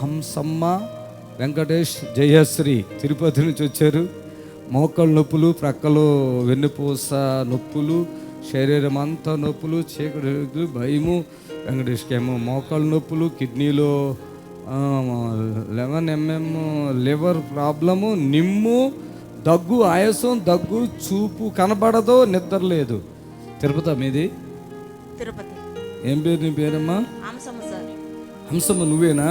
హంసమ్మ వెంకటేష్ జయశ్రీ తిరుపతి నుంచి వచ్చారు. మోకాళ్ళ నొప్పులు ప్రక్కలు వెన్నుపూస నొప్పులు శరీరం అంతా నొప్పులు చీకటి భయము. వెంకటేష్కి ఏమో మోకాళ్ళ నొప్పులు కిడ్నీలో లెవెన్ ఎంఎం లివర్ ప్రాబ్లము నిమ్ము దగ్గు ఆయాసం దగ్గు చూపు కనబడదు నిద్ర లేదు. తిరుపతి మీది? తిరుపతి. ఏం పేరు నీ పేరమ్మా? హంసమ్మ నువ్వేనా?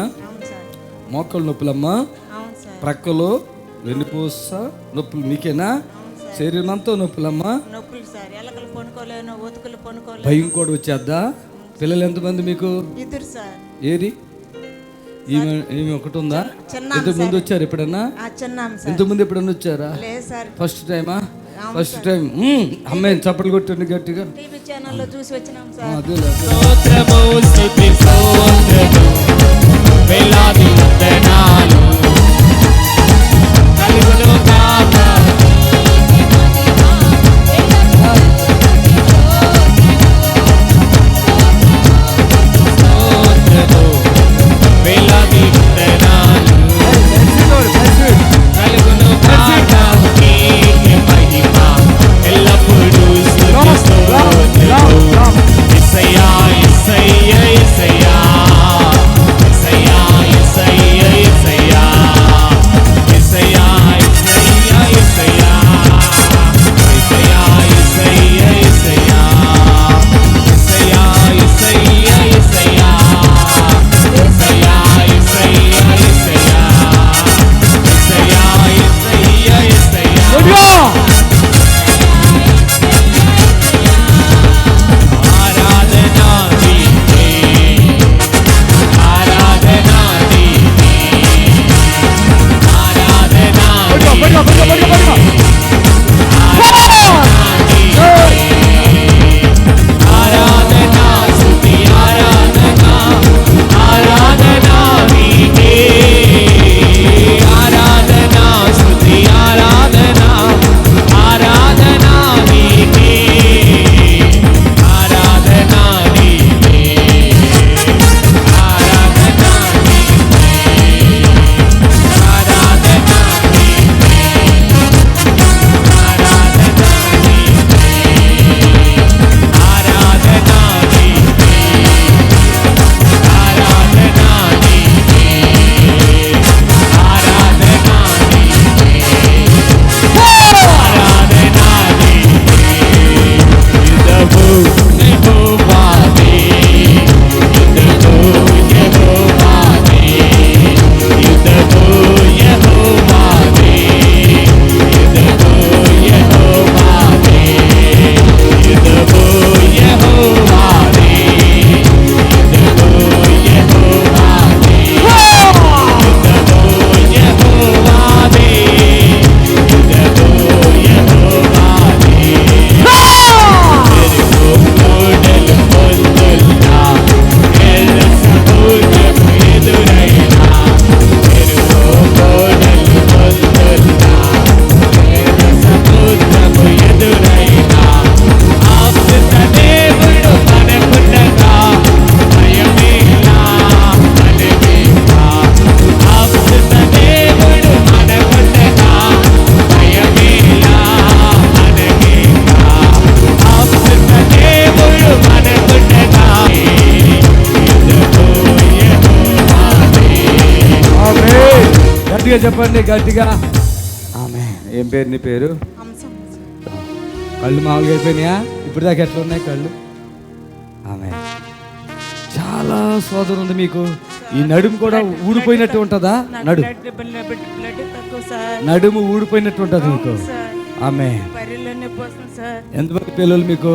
మోకాళ్ళ నొప్పులమ్మా. ప్రక్కలు పూస నొప్పులు మీకేనా? శరీరంతో నొప్పులమ్మా. భయం కూడా వచ్చేద్దా? పిల్లలు ఎంతమంది మీకు? ఏది? ఈమె ఒకటి ఉందా? ఇంతకు ముందు వచ్చారు ఎప్పుడన్నా? ఇంతకు ముందు ఎప్పుడన్నా వచ్చారా? ఫస్ట్ టైమా? First time. అమ్మాయి చప్పట్లు కొట్టండి గట్టిగా. అదే వెళ్ళాది ముద్దనాలు గట్టిగా చెప్పండి గట్టిగా. ఆమె ఏం పేరు నీ పేరు? కళ్ళు మామూలుగా అయిపోయినాయా? ఇప్పుడు దాకా ఎట్లా ఉన్నాయి కళ్ళు? ఆమె. చాలా సోదరు ఉంది మీకు. ఈ నడుము కూడా ఊడిపోయినట్టు ఉంటుందా? నడు. నడుము ఊడిపోయినట్టు ఉంటుంది మీకు. సార్. ఆమె. ఎంతమంది పిల్లలు మీకు?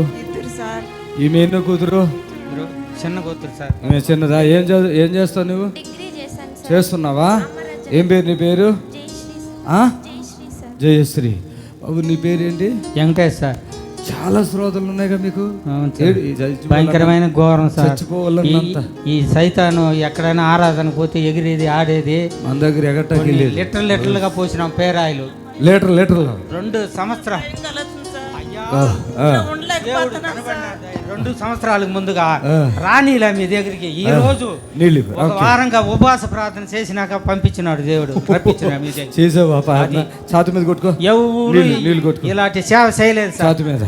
ఈమె ఎన్నో కూతురు? చిన్న కూతురు సార్. చిన్నదా? ఏం ఏం చేస్తావు నువ్వు? డిగ్రీ చేశాను సార్. చేస్తున్నావా? ఏం పేరు నీ పేరు? జయశ్రీ ఆ? జయశ్రీ. సార్ జయశ్రీ బాబు నీ పేరేంటి? వెంకటేష్ సార్. చాలా శ్రోతలు ఉన్నాయిగా మీకు. భయంకరమైన ఘోరం సార్. చచ్చిపోవాలన్నంత. ఈ- ఈ సైతాను ఎక్కడైనా ఆరాధన పోతే ఎగిరేది ఆడేది. మన దగ్గర లేదు. లిటర్ లిటర్లుగా పోసినాం పేరాయిలు. లీటర్ లీటర్లు. రెండు సంవత్సరాలు. రెండు సంవత్సరాలకు ముందుగా. రాణిలా మీ దగ్గరికి ఈ రోజు. ఒక. వారంగా ఉపవాస ప్రార్థన చేసినాక పంపించినాడు దేవుడు. మీ దగ్గర ఛాతి మీద కొట్టుకో. ఎవరు ఇలాంటి సేవ చేయలేదు సార్. ఛాతి మీద.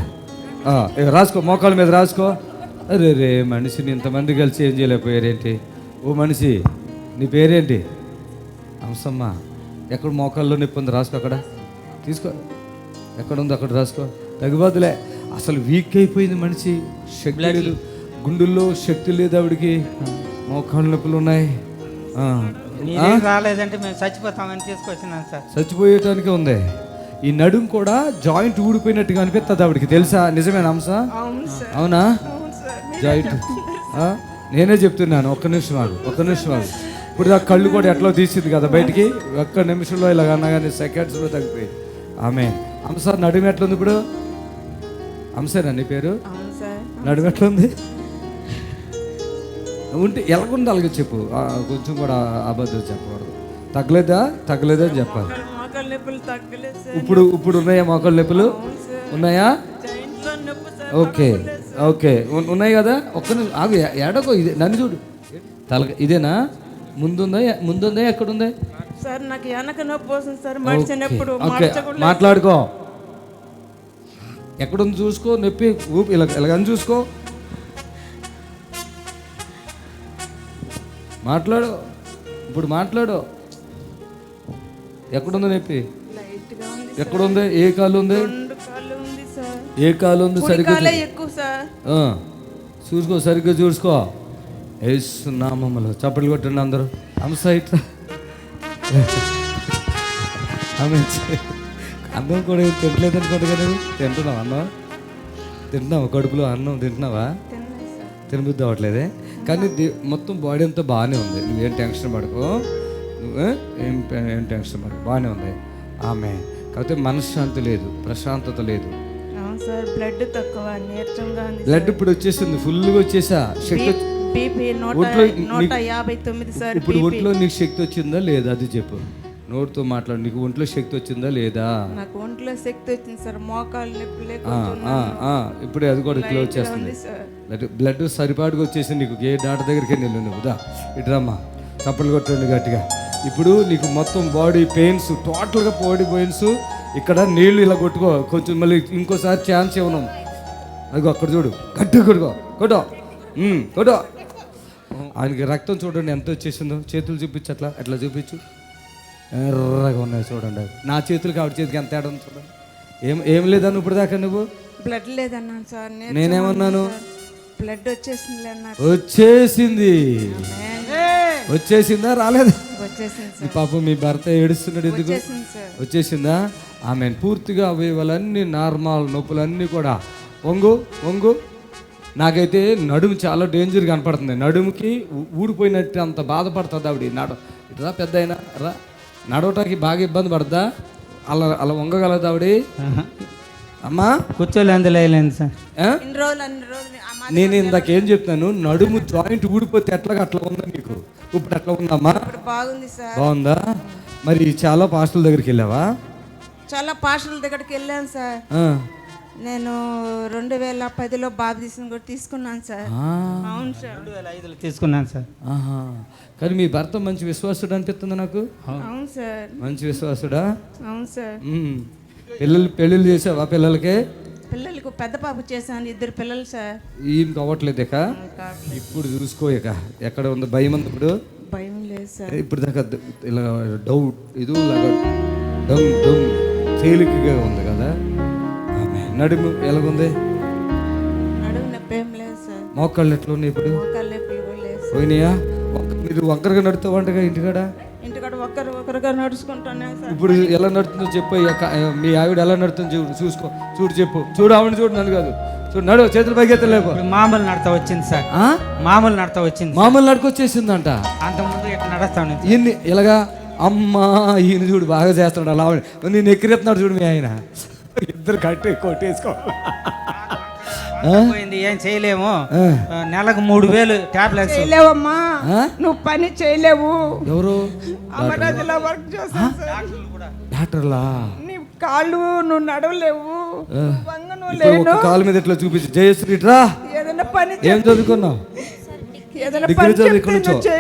రాసుకో మోకాల మీద రాసుకో. అరే రే మనిషిని ఇంతమంది కలిసి ఏం చేయలేకపోయారేంటి? ఓ మనిషి నీ పేరేంటి? అంశమ్మ ఎక్కడ మోకాల్లో నొప్పి ఉంది? రాసుకో అక్కడ. తీసుకో. ఎక్కడ ఉంది అక్కడ రాసుకో. తగ్గిపోతులే అసలు వీక్ అయిపోయింది మనిషి. శక్తి లేదు. గుండెల్లో శక్తి లేదు ఆవిడికి. మోకాళ్ళ నొప్పులు ఉన్నాయి. రాలేదంటే మేము చచ్చిపోతామని తీసుకొచ్చినాను సార్. చచ్చిపోయేటానికి ఉంది. ఈ నడుం కూడా జాయింట్ ఊడిపోయినట్టుగా అనిపిస్తుంది ఆవిడకి. తెలుసా? నిజమేనా అంశ? అవును సార్. అవునా? అవును సార్. జాయింట్. ఆ? నేనే చెప్తున్నాను. ఒక్క నిమిషం ఆగు. ఒక్క నిమిషం ఆగు. ఇప్పుడు ఆ కళ్ళు కూడా ఎట్లా తీసింది కదా బయటికి? ఒక్క నిమిషంలో ఇలా అన్నా కానీ సెకండ్స్లో తగ్గిపోయి ఆమె. అంశ నడుము ఎట్లుంది ఇప్పుడు? అంశేనా నీ పేరు? అవును సార్. నడుము ఎట్లుంది? ఉంటే ఎలాగుంది అలాగే చెప్పు కొంచెం కూడా అబద్ధం చెప్పకూడదు. తగ్గలేదా? తగ్గలేదా అని చెప్పాలి. ఇప్పుడు ఇప్పుడు ఉన్నాయా మోకాళ్ళ నొప్పులు? ఉన్నాయా? Okay okay. ఉన్- ఉన్నాయి కదా? ఒక్క ఆగు ఏడకో ఇది నన్ను చూడు. తల ఇదేనా? ముందుందా? ముందుందా? ఎక్కడుందా? సార్ నాకు వెనక నొప్పి వస్తుంది సార్. మడిచినప్పుడు మాట్లాడుకో. ఎక్కడుంది చూసుకో నొప్పి ఊపి ఇలా ఇలాగని చూసుకో. మాట్లాడు ఇప్పుడు మాట్లాడు. ఎక్కడుంది నొప్పి? ఎక్కడుంది? ఏ కాలు ఉంది? ఏ కాలు ఉంది సరిగ్గా చూసుకో సరిగ్గా చూసుకో. ఏసునామమ్మలో చప్పట్లు కొట్టండి అందరూ. అంశ ఇట్లా ఆమె చే- అన్నం కూడా ఏం తినలేదు అనుకోండి కదా? తింటున్నావా అన్నం? తింటున్నావా? కడుపులో అన్నం తింటున్నావా? తినబుద్ధి అవ్వట్లేదే. కానీ మొత్తం బాడీ అంతా బాగానే ఉంది. నువ్వేం టెన్షన్ పడుకో. నువ్వు ఏం? ఏం టెన్షన్ పడుకో. బాగానే ఉంది. ఆమె. కాకపోతే మనశ్శాంతి లేదు. ప్రశాంతత లేదు. బ్లడ్ తక్కువ బ్లడ్ ఇప్పుడు వచ్చేసింది. ఫుల్గా వచ్చేసా. శక్తి ఇప్పుడు ఒంట్లో నీకు శక్తి వచ్చిందా లేదా అది చెప్పు. నోటితో మాట్లాడు నీకు ఒంట్లో శక్తి వచ్చిందా లేదా? నాకు ఒంట్లో శక్తి వచ్చింది సార్ మోకాలు నొప్పి ఆ, లేకుండా ఆ, ఆ, ఇప్పుడే అది కూడా ఉంది సార్. బ్లడ్ సరిపాటుగా వచ్చేసి నీకు ఏ డాక్టర్ దగ్గరికి వెళ్ళు నువ్వు. దా ఇటురమ్మా చప్పలు కొట్టండి గట్టిగా. ఇప్పుడు నీకు మొత్తం బాడీ పెయిన్స్ టోటల్గా బాడీ పెయిన్స్ ఇక్కడ నీళ్ళు ఇలా కొట్టుకో. కొంచెం మళ్ళీ ఇంకోసారి ఛాన్స్ ఇవ్వను. అదిగో అక్కడ చూడు. గట్టిగా కొట్టుకో. కొట్టో. కొట్టో. ఆయనకి రక్తం చూడండి ఎంత వచ్చేసిందో. చేతులు చూపించు అట్లా అట్లా చూపించు? ఎర్రగా ఉన్నాయి చూడండి. నా చేతులకి ఆవిడ చేతికి ఎంత తేడా ఉంది చూడండి. ఏం ఏం లేదన్న ఇప్పుడు దాకా నువ్వు? బ్లడ్ లేదన్నాను సార్ నేనేమన్నాను? బ్లడ్ వచ్చేసింది వచ్చేసింది. Amen. వచ్చేసిందా? రాలేదా? వచ్చేసింది పాపం మీ భర్త ఏడుస్తున్నాడు ఎందుకు? వచ్చేసింది సార్. వచ్చేసిందా? ఆమె పూర్తిగా అవయవాలన్నీ నార్మల్ నొప్పులన్నీ కూడా. వంగు వంగు. నాకైతే నడుము చాలా డేంజర్ కనపడుతుంది. నడుముకి ఊడిపోయినట్టు అంత బాధపడుతుంది ఆవిడ. నడ రా పెద్ద అయినా రా. నడవటానికి బాగా ఇబ్బంది పడద్దా? అలా అలా వంగగలదా ఆవిడ? అమ్మా? కూర్చోలే అందులేలేదు సార్. నేను ఇందాక ఏం చెప్తాను నడుము జాయింట్ ఊడిపోతే ఎట్లాగా అట్లా ఉందా నీకు? ఇప్పుడు అట్లా ఉందమ్మా? బాగుంది సార్. బాగుందా? మరి చాలా పాస్టల్ దగ్గరికి వెళ్ళావా? చాలా పాషల దగ్గరికి వెళ్ళాను సార్. ఆ. నేను రెండు వేల పదిలో బాప్తీసం కూడా తీసుకున్నాను సార్. అవును సార్. రెండు వేల ఐదులో తీసుకున్నాను సార్. ఆహా. కానీ మీ భర్త మంచి విశ్వాసుడు అనిపిస్తుంది నాకు. అవును. సార్. మంచి విశ్వాసుడా? అవును సార్. పిల్లలు పెళ్ళిళ్ళు చేసావా పిల్లలకి? పిల్లలకు పెద్ద పాప చేశాను ఇద్దరు పిల్లలు సార్. ఏం కావట్లేదు ఇక? ఇప్పుడు చూసుకో ఇక. ఎక్కడ ఉంది భయం ఉంది ఇప్పుడు? భయం లేదు సార్. ఇప్పుడు దాకా ఇలా డౌట్ ఇది లాగా డమ్ డమ్ తేలికగా ఉంది. నడుము ఎలాగుంది? నడుము నొప్పి ఏం లేదు సార్. మోకాళ్ళు ఎట్లా ఉన్నాయి ఇప్పుడు? పోయినాయా? ఒక్క- మీరు వంకరగా నడుతావంటగా ఇంటికాడ? ఇంటికాడ ఒక్కరు ఒకరుగా నడుచుకుంటానే సార్. ఇప్పుడు ఎలా నడుతుందో చెప్పు మీ ఆవిడ ఎలా నడుతుందో చూడు చూసుకో చూడు చెప్పు. చూడు ఆవిడ చూడు నన్ను కాదు. చూడు నడు చేతులు పైకి ఇప్పుడు మామూలు నడత వచ్చింది సార్. ఆ? మామూలు నడత వచ్చింది మామూలు నడుకొచ్చేసిందంట అంతకుముందు ఇట్లా నడుస్తాను ఈయన్ని ఇలాగా అమ్మా ఈయన చూడు బాగా చేస్తున్నాడు అలా. నేను ఎక్కిరెత్తున్నాడు చూడు మీ ఆయన. ఇద్దరు కట్టి కొట్టేసుకో. పోయింది ఏం చేయలేము. నెలకు మూడు వేలు టాబ్లెట్స్. చేయలేవమ్మా? నువ్వు పని చేయలేవు. ఎవరు? అమరాజులో వర్క్ చేస్తాను డాక్టర్లా నీ కాళ్ళు నువ్వు నడవలేవు. కాలు మీద ఇట్లా చూపించి? జయశ్రీ రా ఏదైనా పని ఏం చదువుకున్నావు? ఏదైనా డిగ్రీ పని చదువు ఇక్కడ.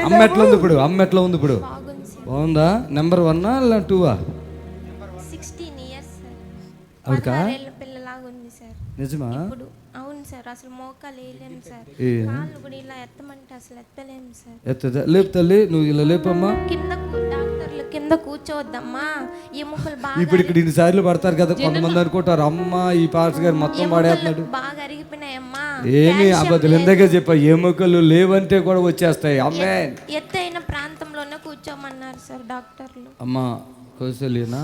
అమ్మ ఎట్లా ఉంది ఇప్పుడు? అమ్మ ఎట్లా ఉంది ఇప్పుడు? బాగుంది నెంబర్ వన్నా టూవా? పదహారేళ్ళ పిల్లలాగా ఉంది సార్. నిజమా? ఇప్పుడు అవును సార్ అసలు మోకాలు వేయలేము సార్. కాళ్ళు కూడా ఇలా ఎత్తమంటే అసలు ఎత్తలేము సార్. ఎత్తదా? లేపు తల్లి నువ్వు ఇలా లేపమ్మా. కింద డాక్టర్లు కింద కూర్చోవద్దమ్మా. ఎముకలు బాగా ఇప్పుడు ఇక్కడ ఇన్ని సార్లు పడతారు కదా కొంతమంది అనుకుంటారు అమ్మ ఈ పాస్ గారు మొత్తం పడేస్తున్నాడు బాగా అరిగిపోయినాయమ్మా. ఏమి అబద్ధం. ఇందాకే చెప్పా ఎముకలు లేవంటే కూడా వచ్చేస్తాయి. అమ్మే. ఎత్తైన ప్రాంతంలోనే కూర్చోమన్నారు సార్ డాక్టర్లు. అమ్మ కౌశల్యనా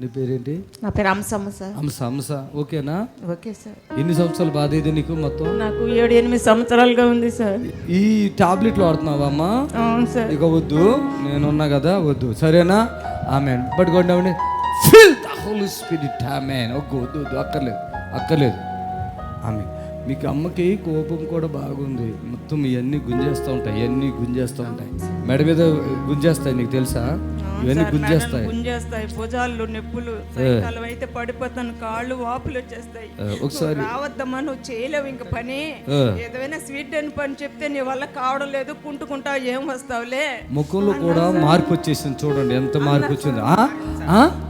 నీ పేరేంటి? నా పేరు అంశమ్మ సార్. హంస హంస ఓకేనా? Okay sir. ఎన్ని సంవత్సరాలు బాధ ఇది నీకు మొత్తం? నాకు ఏడు ఎనిమిది సంవత్సరాలుగా ఉంది సార్. ఈ టాబ్లెట్లు వాడుతున్నావా అమ్మా? అవును సార్. ఇక వద్దు నేనున్నా కదా వద్దు. సరేనా? ఆమె పట్టుకోండి ఫిల్ ద హోల్ స్పిరిట్ ఆమె వద్దు వద్దు వద్దు అక్కర్లేదు అక్కర్లేదు. ఆమె మీకు అమ్మకి కోపం కూడా బాగుంది. మొత్తం ఇవన్నీ గుంజేస్తూ ఉంటాయి ఇవన్నీ గుంజేస్తూ ఉంటాయి. మెడ మీద గుంజేస్తాయి నీకు తెలుసా? ఇవన్నీ గుంజేస్తాయి. గుంజేస్తాయి భుజాలు నొప్పులు అయితే పడిపోతాను కాళ్ళు వాపులు వచ్చేస్తాయి. ఒకసారి రావద్దమ్మా నువ్వు చేయలేవు ఇంక పని. ఏదైనా స్వీట్ అని పని చెప్తే నీ వల్ల కావడం లేదు కుంటుకుంటావు ఏం వస్తావులే? ముఖంలో కూడా మార్పు వచ్చేసింది చూడండి ఎంత మార్పు వచ్చింది?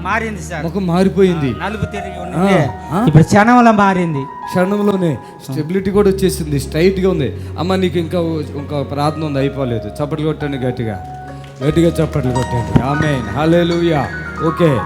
మారింది సార్. ముఖం మారిపోయింది. నలుపు తిరిగి ఆ? ఇప్పుడు క్షణంలో మారింది. క్షణంలోనే స్టెబిలిటీ కూడా వచ్చేసింది స్ట్రైట్గా ఉంది. అమ్మ నీకు ఇంకా ఇంకా ప్రార్థన ఉంది అయిపోలేదు. చప్పట్లు కొట్టండి గట్టిగా. గట్టిగా చప్పట్లు కొట్టండి. ఆమె హల్లెలూయా. ఓకే.